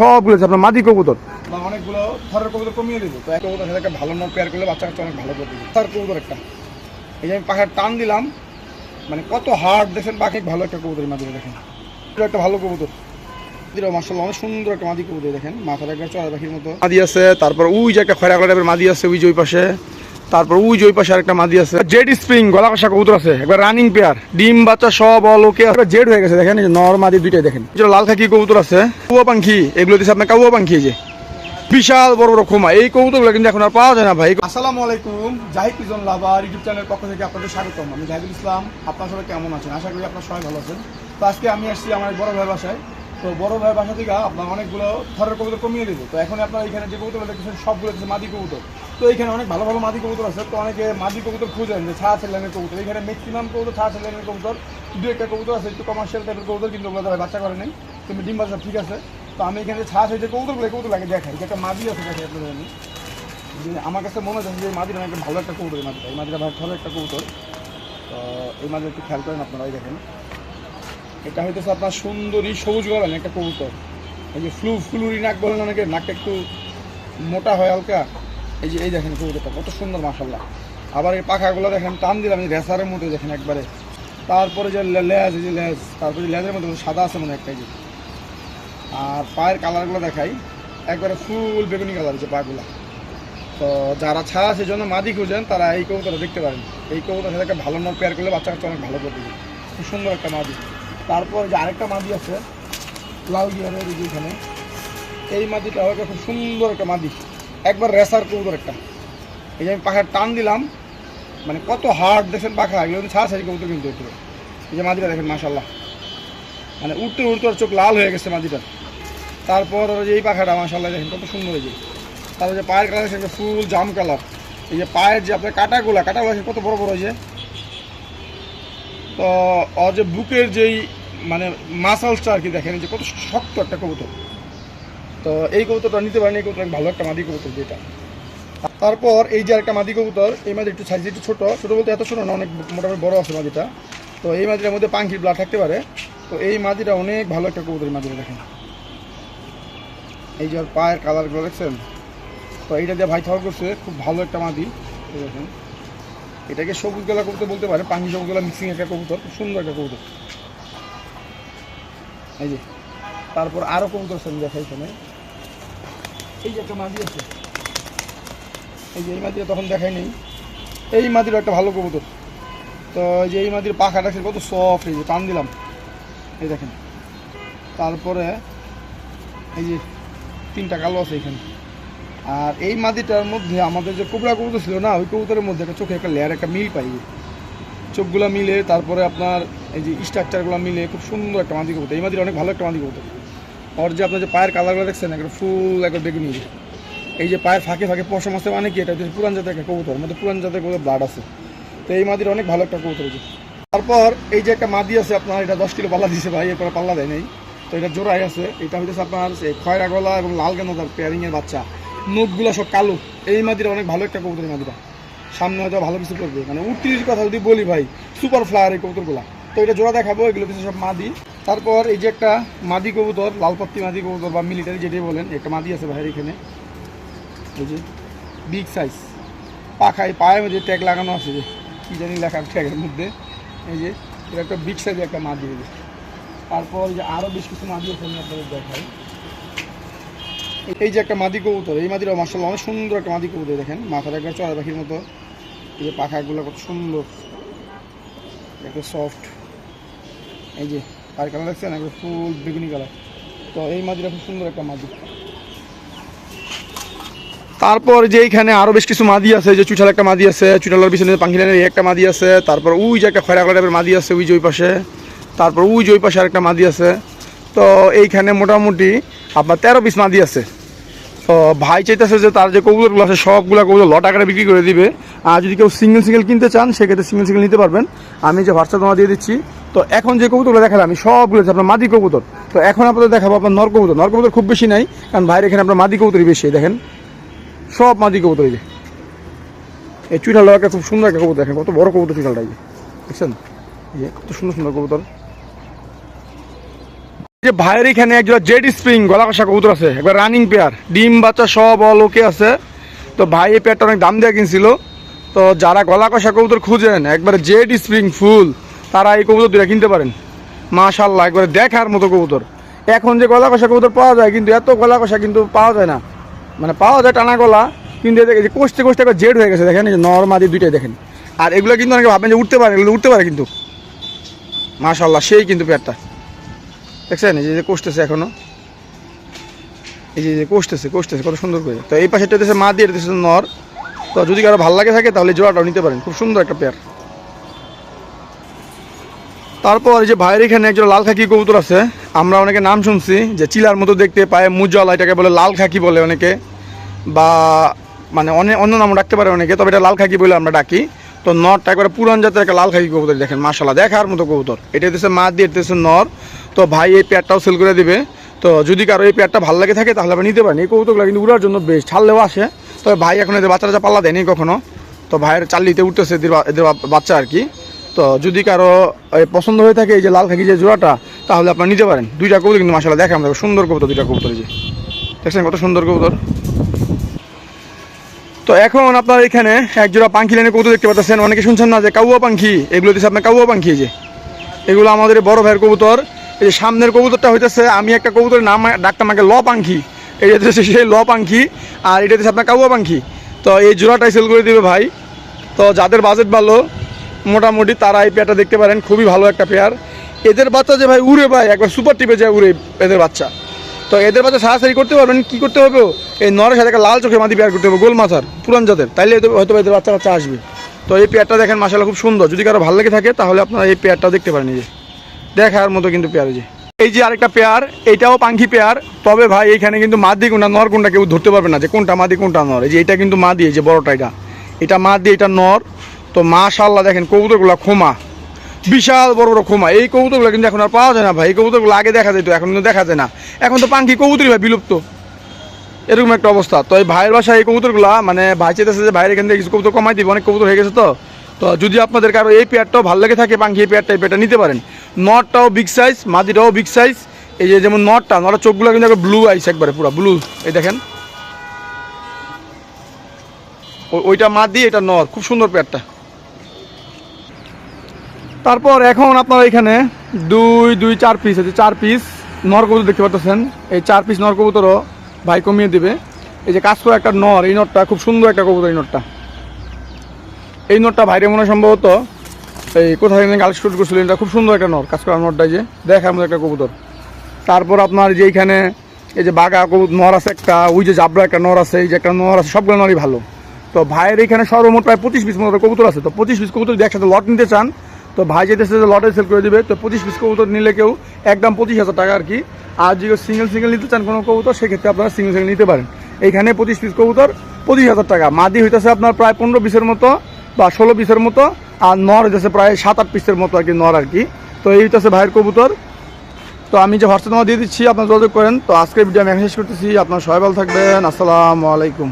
সবগুলো আছে আপনার মাদি কবুতর। অনেকগুলো থরের কবুতর কমিয়ে দেবো। তো এক কবুতর সাথে একটা ভালো পেয়ার করলে বাচ্চা কাচ্চা অনেক ভালো থর কবুতর একটা। এই যে আমি পাখার টান দিলাম মানে কত হার্ড দেখেন পাখি ভালো একটা কবুতর দেখেন। একটা ভালো কবুতর। মার্শাল্লাহ অনেক সুন্দর একটা মাদি কবুতর দেখেন। মাথার একটা চড়া পাখির মতো। মাদি আছে তারপর ওই যে একটা খয়রা টাইপের মাদি আছে ওই যে ওই পাশে। তারপর ওই যে ওই পাশে আরেকটা মাদি আছে। জেড স্প্রিং গলা কষা কবুতর আছে। একবার রানিং পেয়ার, ডিম, বাচ্চা সব অল ওকে জেড হয়ে গেছে, দেখেন নর মাদি দুইটাই দেখেন। লাল খাকি কবুতর আছে, কাউয়া পাখি এগুলো দিচ্ছে আপনার কাউয়া পাখি যে। বিশাল বড় বড় খোমা। এই কবুতরগুলো কিন্তু এখন আর পাওয়া যায় না ভাই। আসসালামু আলাইকুম, জাহিদ পিজন লাভার ইউটিউব চ্যানেলের পক্ষ থেকে আপনাদের স্বাগতম। আমি জাহিদুল ইসলাম, আপনার সবাই কেমন আছেন? আশা করি আপনার সবাই ভালো আছেন। তো আজকে আমি আসছি আমার বড় ভাই বাসায়। তো বড় ভাই বাসা থেকে আপনার অনেকগুলো থরের কবুতর কমিয়ে দেবো। তো এখন আপনার এখানে যে কবুতর দেখতেছেন, সবগুলো হচ্ছে মাদি কবুতর। তো এখানে অনেক ভালো ভালো মাদি কবুতর আছে। তো অনেকে মাদি কবুতর খুঁজেন যে ছাড়া ছেলেনের কবুতর। এখানে ম্যাক্সিমাম কবুতর ছাড়া ছেলেনের কবুতর, দু একটা কবুতর আছে, একটু কমার্শিয়াল টাইপের কবুতর, কিন্তু ওগুলো বাচ্চা করে নেই। তুমি ডিম বাচ্চা ঠিক আছে? তো আমি এখানে ছাড়া যে কবুতরগুলো কবুতর লাগে দেখাই। যে একটা মাদি আছে দেখে আপনাদের আমি। আমার কাছে মনে হচ্ছে যে মাদিটা অনেক ভালো একটা কবুতর, এই মাদিটা। এই মাদিটা ভালো একটা কবুতর। তো এই মাদিটা একটু খেয়াল করেন আপনারা দেখেন। এটা হইতেছে আপনার সুন্দরী সবুজ গলান একটা কবুতর। এই যে ফ্লু ফ্লুরি নাক বলেন অনেকে নাকটা একটু মোটা হয় হালকা। এই যে এই দেখেন কবুতরটা, কত সুন্দর মাসাল্লাহ আবার এই পাখাগুলো দেখেন, টান দিলাম, এই রেসারের মধ্যে দেখেন একবারে। তারপরে যে লেজ, এই যে লেজ, তারপরে লেজের মধ্যে সাদা আছে মনে একটা যে। আর পায়ের কালারগুলো দেখাই, একবারে ফুল বেগুনি কালার যে পাগুলা। তো যারা ছাড়া সেজন্য মাদি খুঁজেন, তারা এই কবুতরটা দেখতে পারেন। এই কবুতর সাথে একটা ভালো নর পেয়ার করলে বাচ্চা কাচ্চা অনেক ভালো করে দিবে খুব সুন্দর একটা মাদি। তারপর যে আরেকটা মাদি আছে, লাল গিয়ারের এই যে এখানে, এই মাদিটা হয়তো খুব সুন্দর একটা মাদি। একবার রেসার কবুতর একটা। এই যে আমি পাখার টান দিলাম মানে কত হার্ড দেখেন পাখা, এগুলো কিন্তু ছাড়ি কবুতর কিন্তু একটু এই যে মাদিটা দেখেন মাসাল্লাহ মানে উঠতে উঠতে ওর চোখ লাল হয়ে গেছে মাদিটা। তারপর ওর যে এই পাখাটা মাসাল্লাহ দেখেন কত সুন্দর এই যে। তারপর যে পায়ের কালার সেটা ফুল জাম কালার এই যে পায়ের যে আপনার কাটাগুলা, কাটাগুলো কত বড় বড় হয়েছে তো, ওর যে বুকের যেই মানে মাসালসটা আর কি দেখেন যে কত শক্ত একটা কবুতর। তো এই কবুতরটা নিতে পারেন, এই কবুতর ভালো একটা মাদি কবুতর যেটা তারপর এই যে একটা মাদি কবুতর, এই মাদি একটু সাইজ একটু ছোটো। ছোটো বলতে এত ছোটো না, অনেক মোটামুটি বড় আছে মাদিটা। তো এই মাদিটার মধ্যে পাখির ব্লাড থাকতে পারে। তো এই মাদিটা অনেক ভালো একটা কবুতর মাদিটা দেখেন। এই যে পায়ের কালারগুলো দেখছেন? তো এইটা দিয়ে ভাই থর করছে, খুব ভালো একটা মাদি। দেখেন। এটাকে সবুজ গলা কবুতর বলতে পারে পাখি সবুজ গলা মিক্সিং একটা কবুতর, খুব সুন্দর একটা কবুতর। এই যে, তারপর আরও আছে আমি দেখাই এখানে এই যে একটা মাদি আছে। এই যে এই মাদিটা তখন দেখাই নেই। এই মাদির একটা ভালো কবুতর। তো এই যে এই মাদির পাখাটা কত সফট এই যে টান দিলাম। এই দেখেন। তারপরে এই যে তিনটা কালো আছে এখানে। আর এই মাদিটার মধ্যে আমাদের যে কোবরা কবুতর ছিল না, ওই কবুতরের মধ্যে একটা চোখে একটা লেয়ার একটা মিল পাই। চোখগুলো মিলে, তারপরে আপনার এই যে স্ট্রাকচারগুলো মিলে, খুব সুন্দর একটা মাদি কবুতর। এই মাদির অনেক ভালো একটা মাদি কবুতর। ওর যে আপনার যে পায়ের কালারগুলো দেখছেন একটা ফুল একটা বেগুনি। এই যে পায়ের ফাঁকে ফাঁকে পশম আছে মানে কি এটা হচ্ছে পুরান জাতের একটা কবুতর মধ্যে পুরান জাতের কবুতর ব্লাড আছে। তো এই মাদির অনেক ভালো একটা কবুতর যে। তারপর এই যে একটা মাদি আছে, আপনার এটা দশ কিলো পাল্লা দিয়েছে ভাই, এরপরে পাল্লা দেয় নাই। তো এটা জোড়াই আছে, এটা হচ্ছে আপনার খয়রা গলা এবং লাল গেন্দার পেয়ারিংয়ের বাচ্চা। নখগুলো সব কালো। এই মাদিটা অনেক ভালো একটা কবুতর মাদিটা সামনে হয়তো ভালো কিছু করবে। মানে উত্রির কথা যদি বলি ভাই সুপার ফ্লায়ার এই কবুতরগুলা। তো এটা জোড়া দেখাবো, এগুলো কিছু সব মাদি। তারপর এই যে একটা মাদি কবুতর লালপত্তি মাদি কবুতর বা মিলিটারি যেটাই বলেন, একটা মাদি আছে ভাইয়ের এখানে। এই যে বিগ সাইজ পাখায়, পায়ের মধ্যে ট্যাগ লাগানো আছে যে, কী জানি লেখা ট্যাগের মধ্যে। এই যে, এটা একটা বিগ সাইজের একটা মাদি। তারপর যে আরও বেশ কিছু মাদি আছে আপনাদের দেখাই। এই যে একটা মাদি কবুতর, এই মাদিটা মার্শাল অনেক সুন্দর একটা মাদি কবুতর, দেখেন মাথার একবার চড়া পাখির মতো। এই যে পাখাগুলো কত সুন্দর। একটা সফট এই যে, আর কালার দেখছেন? একবার ফুল বেগুনি কালার। তো এই মাদিটা খুব সুন্দর একটা মাদি। তারপর যে এইখানে আরও বেশ কিছু মাদি আছে যে চুটাল একটা মাদি আছে চুটালার পিছনে পাখিলানের এই একটা মাদি আছে। তারপর ওই যে একটা খয়রা টাইপের মাদি আছে, ওই যে ওই পাশে। তারপর ওই যে ওই পাশে আরেকটা মাদি আছে। তো এইখানে মোটামুটি আপনার তেরো পিস মাদি আছে। তো ভাই চাইতেছে যে তার যে কবুতরগুলো আছে, সবগুলো কবুতর লট আকারে বিক্রি করে দিবে। আর যদি কেউ সিঙ্গেল সিঙ্গেল কিনতে চান, সেক্ষেত্রে সিঙ্গেল সিঙ্গেল নিতে পারবেন। আমি যে হোয়াটসঅ্যাপ তোমার দিয়ে দিচ্ছি, তো এখন যে কবুতরগুলো দেখালাম, আমি সবগুলো আপনার মাদি কবুতর, তো এখন আপনাদের দেখাবো আপনার নর কবুতর। নর কবুতর খুব বেশি নাই, কারণ ভাইয়ের এখানে আপনার মাদি কবুতরই বেশি দেখেন। সব মাদি কবুতর এই যে। এই চুইঠালটা একটা খুব সুন্দর একটা কবুতর, দেখেন কত বড় কবুতর চুইঠালটা এই যে কত সুন্দর সুন্দর কবুতর। যে ভাইয়ের এখানে একজন জেড স্প্রিং গলা কষা কবুতর আছে, একবার রানিং পেয়ার ডিম, বাচ্চা সব অল ওকে আছে। তো ভাই, এই পেয়ারটা অনেক দাম দিয়ে কিনছিল। তো যারা গলা কষা কবুতর খুঁজেন, একবারে জেড স্প্রিং ফুল, তারা এই কবুতর দুটা কিনতে পারেন। মাশাল্লাহ একবারে দেখার মতো কবুতর। এখন যে গলা কষা কবুতর পাওয়া যায়, কিন্তু এত গলা কষা কিন্তু পাওয়া যায় না। মানে পাওয়া যায় টানা গলা, কিন্তু এদের যে কষতে কোষতে একবার জেড হয়ে গেছে, দেখেন নরমালি দুইটাই দেখেন। আর এগুলো কিন্তু অনেকে ভাবেন যে উঠতে পারে, এগুলো উঠতে পারে কিন্তু। মাশাল্লাহ সেই কিন্তু পেয়ারটা দেখছেন? এই যে কষতেছে এখনও। এই যে কষতেছে কষতেছে, কত সুন্দর করে। তো এই পাশেটা দেশে মা দিয়ে দিতেছে নর। তো যদি কারও ভালো লাগে থাকে, তাহলে জোড়াটাও নিতে পারেন। খুব সুন্দর একটা পেয়ার। তারপর এই যে ভাইয়ের এখানে একজন লাল খাকি কবুতর আছে। আমরা অনেকে নাম শুনছি যে চিলার মতো দেখতে পায় মুজলা এটাকে বলে লাল খাকি বলে অনেকে। বা মানে অনেক অন্য নাম ডাকতে পারে অনেকে, তবে এটা লাল খাকি বলে আমরা ডাকি। তো নরটা একবারে পুরান জাতের একটা লাল খাকি কবুতর দেখেন মাসালা দেখার মতো কবুতর। এটা দিতেছে মা দিয়ে দিতেছে নর। তো ভাই, এই পেয়ারটাও সেল করে দিবে। তো যদি কারও এই পেয়ারটা ভালো লাগে থাকে, তাহলে আপনি নিতে পারেন। এই কবুতরগুলো কিন্তু উড়ার জন্য বেশ, ছাড়লেও আসে। তবে ভাই, এখন এদের বাচ্চারা যা পাল্লা দেয়নি কখনো, তো ভাইয়ের চাল্লিতে উঠতেছে এদের এদের বাচ্চা আর কি। তো যদি কারও পছন্দ হয়ে থাকে এই যে লাল খাকি যে জোড়াটা, তাহলে আপনারা নিতে পারেন। দুইটা কবুতর কিন্তু মাসালা দেখে আমাদের সুন্দর কবুতর, দুইটা কবুতর যে। দেখছেন কত সুন্দর কবুতর? তো এখন আপনার এখানে এক জোড়া পাখি লাইনে কবুতর দেখতে পাচ্ছেন। অনেকে শুনছেন না যে কাউয়া পাখি এগুলো দিচ্ছে আপনার কাউয়া পাখি যে। এগুলো আমাদের বড় ভাইয়ের কবুতর। এই যে সামনের কবুতরটা হইতেছে, আমি একটা কবুতরের নাম ডাকতাম আগে ল পাখি এই হচ্ছে সেই ল পাখি আর এটা হচ্ছে আপনার কাউয়া পাখি তো এই জোড়াটাই সেল করে দিবে ভাই। তো যাদের বাজেট ভালো, মোটামুটি তারা এই পেয়ারটা দেখতে পারেন। খুবই ভালো একটা পেয়ার এদের বাচ্চা যে ভাই উড়ে ভাই, একবার সুপার টিপে যায় উড়ে এদের বাচ্চা। তো এদের বাচ্চা সারাসারি করতে পারবেন, কি করতে হবে এই নরের সাথে একটা লাল চোখে মাদি পেয়ার করতে হবে গোল মাথার পুরান জাতের। তাইলে হয়তো এদের বাচ্চা বাচ্চা আসবে। তো এই পেয়ারটা দেখেন মাসালা খুব সুন্দর। যদি কারও ভালো লেগে থাকে, তাহলে আপনারা এই পেয়ারটাও দেখতে পারেন যে। দেখার মতো কিন্তু পেয়ার যে। এই যে আরেকটা পেয়ার এইটাও পাঙ্খি পেয়ার। তবে ভাই, এইখানে কিন্তু মাদি কোনটা নর কোনটা কেউ ধরতে পারবে না যে কোনটা মাদি, কোনটা নর। এই যে এটা কিন্তু মাদি, এই যে বড়টা এটা। এটা মাদি, এটা নর। তো মাশাল্লাহ দেখেন, কবুতরগুলো খোমা বিশাল বড় বড় খোমা এই কবুতরগুলো কিন্তু এখন আর পাওয়া যায় না ভাই। এই কবুতরগুলো আগে দেখা যেত, এখন দেখা যায় না। এখন তো পাখি কবুতরই ভাই বিলুপ্ত। এরকম একটা অবস্থা। তো এই ভাইয়ের বাসায় এই কবুতরগুলা মানে ভাই চেতেছে যে ভাইয়ের এখান থেকে কিছু কবুতর কমাই দিবে, অনেক কবুতর হয়ে গেছে তো। তো যদি আপনাদের কারও এই পেয়ারটাও ভালো লেগে থাকে পাখি এই পেয়ারটা এই পেয়ারটা নিতে পারেন। নটটাও বিগ সাইজ মাদিটাও বিগ সাইজ এই যে যেমন নটটা, নটার চোখগুলো কিন্তু ব্লু আইস একবারে পুরো ব্লু এই দেখেন। ওইটা মাদি, এটা নর খুব সুন্দর পেয়ারটা। তারপর এখন আপনার এখানে দুই দুই, চার পিস আছে। চার পিস নর কবুতর দেখতে পাচ্ছেন এই চার পিস নর কবুতরও ভাই কমিয়ে দিবে। এই যে কাজ করা একটা নর, এই নটটা খুব সুন্দর একটা কবুতর, এই নটটা এই নটটা ভাইরে মনে সম্ভবত এই কোথায় গাল শুট করছিলেন এটা খুব সুন্দর একটা নর কাজ করা নটটা যে দেখার মতো একটা কবুতর। তারপর আপনার যে এইখানে এই যে বাঘা কবুতর নর আছে একটা, ওই যে জাবরা একটা নর আছে, এই যে একটা নর আছে, সবগুলো নরই ভালো। তো ভাইয়ের এখানে সর্বমোট প্রায় পঁচিশ পিস মতো কবুতর আছে। তো পঁচিশ পিস কবুতর যদি একসাথে লট নিতে চান তো ভাই যেতেছে যে লটে সেল করে দিবে, তো পঁচিশ পিস কবুতর নিলে কেউ একদম পঁচিশ হাজার টাকা আর কি। আর যদি সিঙ্গেল সিঙ্গেল নিতে চান কোনো কবুতর, সেক্ষেত্রে আপনারা সিঙ্গেল সিঙ্গেল নিতে পারেন। এইখানে পঁচিশ পিস কবুতর, পঁচিশ হাজার টাকা। মাদি হইতেছে আপনার প্রায় পনেরো পিসের মতো বা ষোলো পিসের মতো, আর নর হইতেছে প্রায় সাত, আট পিসের মতো আর কি নর আর কি। তো এই হইতেছে ভাইয়ের কবুতর। তো আমি যে হোয়াটসঅ্যাপ নাম্বার দিয়ে দিচ্ছি, আপনার যোগাযোগ করেন। তো আজকের ভিডিও আমি শেষ করতেছি। আপনার সবাই ভালো থাকবেন। আসসালামু আলাইকুম।